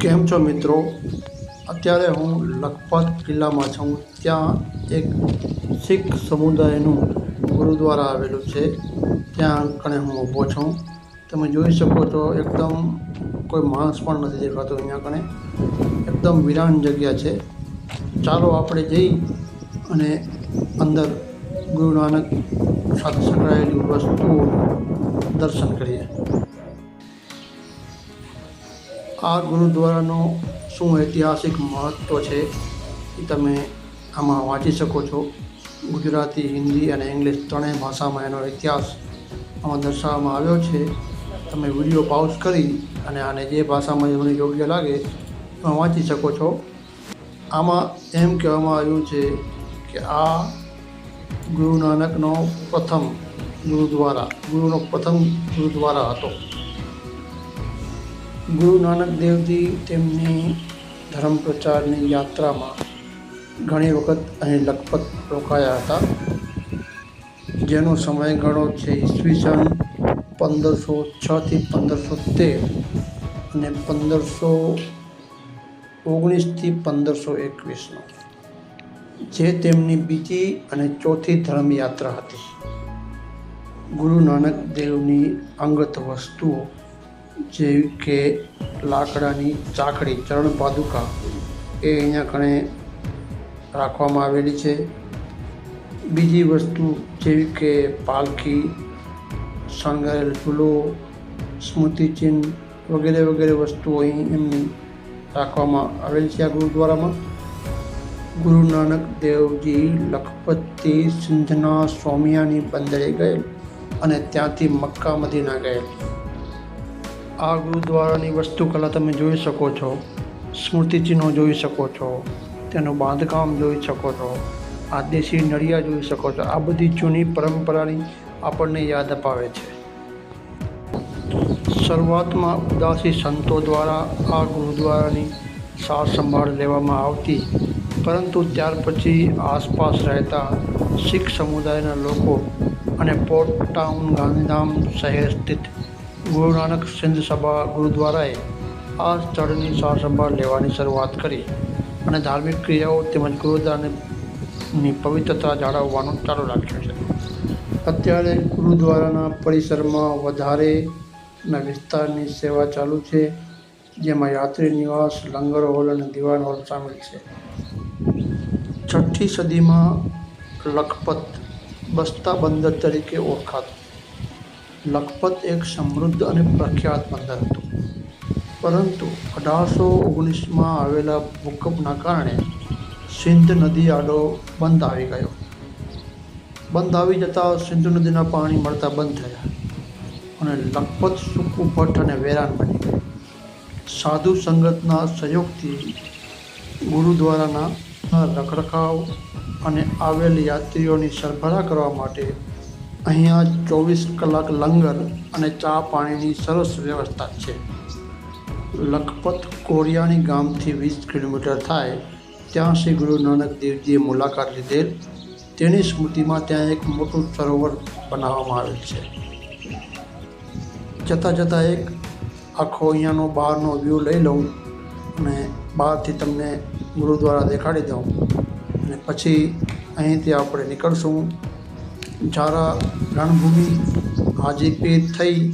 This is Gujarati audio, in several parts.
કેમ છો મિત્રો? અત્યારે હું લખપત કિલ્લામાં છું. ત્યાં એક શીખ સમુદાયનું ગુરુદ્વારા આવેલું છે. ત્યાં કણે હું ઊભો છું. તમે જોઈ શકો છો, એકદમ કોઈ માણસ પણ નથી દેખાતો અહીંયા કણે. એકદમ વિરાન જગ્યા છે. ચાલો આપણે જઈ અને અંદર ગુરુ નાનક સાથે સંકળાયેલી વસ્તુઓ દર્શન કરીએ. આ ગુરુદ્વારાનો શું ઐતિહાસિક મહત્ત્વ છે એ તમે આમાં વાંચી શકો છો. ગુજરાતી, હિન્દી અને ઇંગ્લિશ ત્રણેય ભાષામાં એનો ઇતિહાસ આમાં દર્શાવવામાં આવ્યો છે. તમે વીડિયો પાઉઝ કરી અને આને જે ભાષામાં તમને યોગ્ય લાગે એમાં વાંચી શકો છો. આમાં એમ કહેવામાં આવ્યું છે કે આ ગુરુ નાનકનો પ્રથમ ગુરુદ્વારા, ગુરુનો પ્રથમ ગુરુદ્વારા હતો. ગુરુ નાનક દેવજી તેમની ધર્મ પ્રચારની યાત્રામાં ઘણી વખત અહીં લખપત રોકાયા હતા. જેનો સમયગાળો છે ઈસવીસન પંદરસો છથી પંદરસો તેર અને પંદરસો ઓગણીસથી પંદરસો એકવીસનો, જે તેમની બીજી અને ચોથી ધર્મ યાત્રા હતી. ગુરુ નાનક દેવની અંગત વસ્તુઓ જેવી કે લાકડાની ચાકડી ચરણ પાદુકા, એ અહીંયા કણે રાખવામાં આવેલી છે. બીજી વસ્તુ જેવી કે પાલખી શણગારેલ ફૂલો સ્મૃતિચિહ્ન વગેરે વગેરે વસ્તુઓ અહીં એમની રાખવામાં આવેલી છે આ ગુરુદ્વારામાં. ગુરુ નાનક દેવજી લખપતથી સિંધના સ્વામિયાની બંદરે ગયેલ અને ત્યાંથી મક્કા મદીના ગયેલ. આ ગુરુદ્વારાની વાસ્તુકલા તમે જોઈ શકો છો. સ્મૃતિચિહ્નો જોઈ શકો છો. તેનું બાંધકામ જોઈ શકો છો. આ દેશી નળિયા જોઈ શકો છો. આ બધી જૂની પરંપરાની આપણને યાદ અપાવે છે. શરૂઆતમાં ઉદાસી સંતો દ્વારા આ ગુરુદ્વારાની સાર સંભાળ લેવામાં આવતી, પરંતુ ત્યાર પછી આસપાસ રહેતા શીખ સમુદાયના લોકો અને પોર્ટ ટાઉન ગાંધીધામ શહેર સ્થિત ગુરુ નાનક સિંધ સભા ગુરુદ્વારાએ આ સ્થળની સાર સંભાળ લેવાની શરૂઆત કરી અને ધાર્મિક ક્રિયાઓ તેમજ ગુરુદ્વારાની પવિત્રતા જાળવવાનું ચાલુ રાખ્યું છે. અત્યારે ગુરુદ્વારાના પરિસરમાં વધારેના વિસ્તારની સેવા ચાલુ છે, જેમાં યાત્રી નિવાસ, લંગર હોલ અને દિવાન હોલ સામેલ છે. છઠ્ઠી સદીમાં લખપત બસ્તા બંદર તરીકે ઓળખાતું. લખપત એક સમૃદ્ધ અને પ્રખ્યાત બંદર હતું. પરંતુ અઢારસો ઓગણીસમાં આવેલા ભૂકંપના કારણે સિંધ નદી આડો બંધ આવી ગયો. બંધ આવી જતાં સિંધુ નદીના પાણી મળતા બંધ થયા અને લખપત સૂકું ભટ્ટ અને વેરાન બની ગયું. સાધુ સંગતના સહયોગથી ગુરુદ્વારાના રખરખાવ અને આવેલ યાત્રીઓની સરભરા કરવા માટે અહીંયા ચોવીસ કલાક લંગર અને ચા પાણીની સરસ વ્યવસ્થા છે. લખપત કોરિયાણી ગામથી વીસ કિલોમીટર થાય ત્યાં શ્રી ગુરુ નાનક દેવજીએ મુલાકાત લીધેલ. તેની સ્મૃતિમાં ત્યાં એક મોટું સરોવર બનાવવામાં આવેલ છે. જતાં જતાં એક આખો અહીંયાનો બહારનો વ્યૂ લઈ લઉં અને બહારથી તમને ગુરુદ્વારા દેખાડી દઉં. અને પછી અહીંથી આપણે નીકળશું. ઝારા રણભૂમિ હાજીપીર થઈ,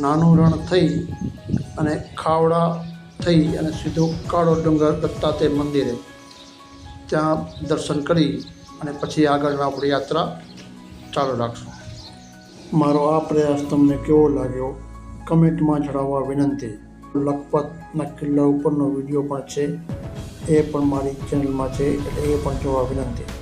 નાનું રણ થઈ અને ખાવડા થઈ અને સીધો કાળો ડુંગર દત્તાતે મંદિરે. ત્યાં દર્શન કરી અને પછી આગળ આપણી યાત્રા ચાલુ રાખશું. મારો આ પ્રયાસ તમને કેવો લાગ્યો? કમેન્ટમાં જણાવવા વિનંતી. લખપતના કિલ્લા ઉપરનો વીડિયો પણ છે, એ પણ મારી ચેનલમાં છે, એટલે એ પણ જોવા વિનંતી.